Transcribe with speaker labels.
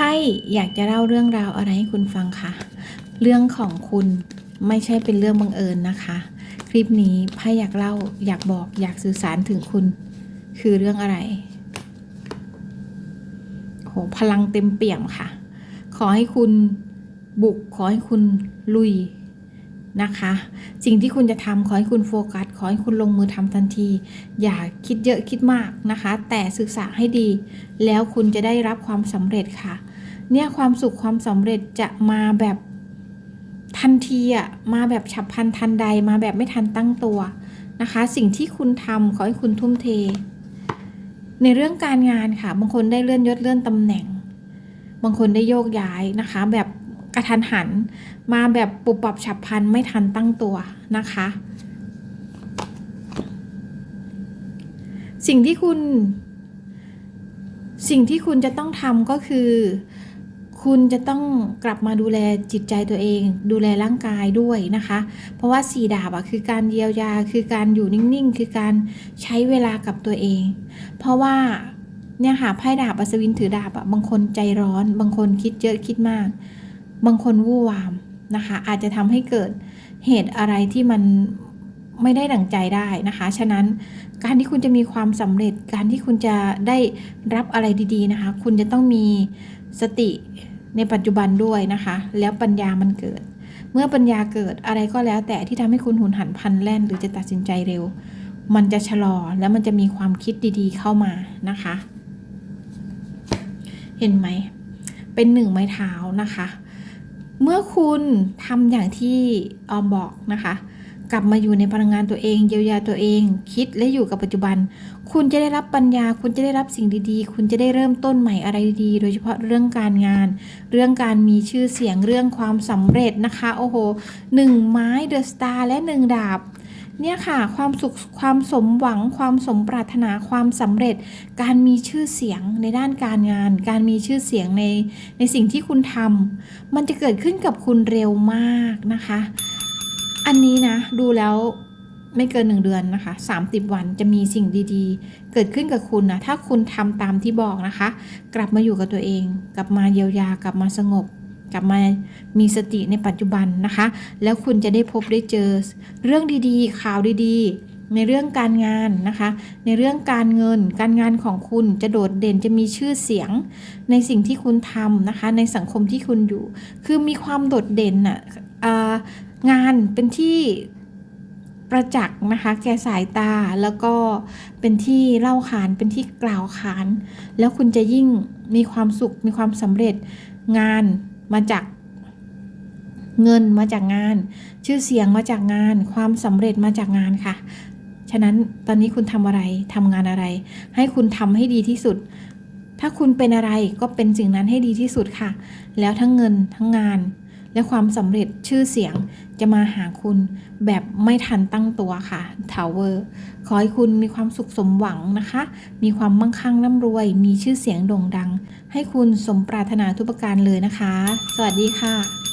Speaker 1: ไพ่อยากจะเล่าเรื่องราวอะไรให้คุณฟังค่ะเรื่องของคุณไม่ใช่เป็นเรื่องบังเอิญนะคะ คลิปนี้ไพ่อยากเล่าอยากบอกอยากสื่อสารถึงคุณ คือเรื่องอะไรโหพลังเต็มเปี่ยมค่ะ ขอให้คุณบุกขอให้คุณลุยนะคะ สิ่งที่คุณจะทำขอให้คุณโฟกัส ขอให้คุณลงมือทำทันที อย่าคิดเยอะคิดมากนะคะ แต่ศึกษาให้ดี แล้วคุณจะได้รับความสำเร็จค่ะ เนี่ยความสุขความสำเร็จจะมาแบบทันทีอะมาแบบฉับพลันทันใดมาแบบไม่ทันตั้งตัวนะคะ สิ่งที่คุณทำขอให้คุณทุ่มเท ในเรื่องการงานค่ะ บางคนได้เลื่อนยศเลื่อนตำแหน่ง บางคนได้โยกย้ายนะคะ แบบกระทันหัน มาแบบปุบปับฉับพลันไม่ทันตั้งตัวนะคะ สิ่งที่คุณ สิ่งที่คุณจะต้องทำก็คือ คุณจะต้องกลับมาดูแลจิตใจตัวเอง ดูแลร่างกายด้วยนะคะ เพราะว่าสีดาบอะคือการเยียวยาคือการอยู่นิ่งๆ คือการใช้เวลากับตัวเอง เพราะว่าเนี่ยค่ะไพ่ดาบอัศวินถือดาบอะบางคนใจร้อน บางคนคิดเยอะคิดมาก บางคนวู่วามนะคะ อาจจะทำให้เกิดเหตุอะไรที่มันไม่ได้ดั่งใจได้นะคะ ฉะนั้นการที่คุณจะมีความสำเร็จ การที่คุณจะได้รับอะไรดี ๆนะคะ คุณจะต้องมีสติ ในปัจจุบันด้วยนะคะ แล้วปัญญามันเกิด เมื่อปัญญาเกิดอะไรก็แล้ว แต่ที่ทำให้คุณหุนหันพันแล่น หรือจะตัดสินใจเร็ว มันจะชะลอแล้วมันจะมีความคิดดีๆ เข้ามานะคะ เห็นไหม เป็นหนึ่งไม้เท้านะคะ เมื่อคุณทำอย่างที่ออมบอกนะคะ กลับมาอยู่ในพลังงานตัวเองเยียวยาตัวเอง คิดและอยู่กับปัจจุบัน คุณจะได้รับปัญญา คุณจะได้รับสิ่งดีๆ คุณจะได้เริ่มต้นใหม่อะไรดีๆ โดยเฉพาะเรื่องการงาน เรื่องการมีชื่อเสียงเรื่องความสำเร็จนะคะ โอ้โหหนึ่งไม้เดอะสตาร์และหนึ่งดาบเนี่ยค่ะความสุขความสมหวังความสมปรารถนาความสำเร็จ การมีชื่อเสียงในด้านการงาน การมีชื่อเสียงในในสิ่งที่คุณทำมันจะเกิดขึ้นกับคุณเร็วมากนะคะ อันนี้นะดูแล้วไม่เกินหนึ่งเดือนนะคะ30 วันจะมีสิ่งดีๆ เกิดขึ้นกับคุณนะถ้าคุณทำตามที่บอกนะคะ กลับมาอยู่กับตัวเอง กลับมาเยียวยากลับมาสงบ กลับมามีสติในปัจจุบันนะคะ แล้วคุณจะได้พบได้เจอเรื่องดีๆ ข่าวดีๆ ในเรื่องการงานนะคะ ในเรื่องการเงิน การงานของคุณจะโดดเด่นจะมีชื่อเสียง ในสิ่งที่คุณทำนะคะ ในสังคมที่คุณอยู่ คือมีความโดดเด่นอะ งานเป็นที่ประจักษ์นะคะแก่สายตาแล้วก็เป็นที่เล่าขานเป็นที่กล่าวขาน แล้วคุณจะยิ่งมีความสุขมีความสำเร็จงานมาจากเงินมาจากงาน ชื่อเสียงมาจากงาน ความสำเร็จมาจากงานค่ะ ฉะนั้นตอนนี้คุณทำอะไรทำงานอะไร ให้คุณทำให้ดีที่สุด ถ้าคุณเป็นอะไรก็เป็นสิ่งนั้นให้ดีที่สุดค่ะ แล้วทั้งเงินทั้งงาน และความสำเร็จชื่อเสียงจะมาหาคุณแบบไม่ทันตั้งตัวค่ะทาวเวอร์ขอให้คุณมีความสุขสมหวังนะคะ มีความมั่งคั่งร่ำรวย มีชื่อเสียงโด่งดัง ให้คุณสมปรารถนาทุกประการเลยนะคะ สวัสดีค่ะ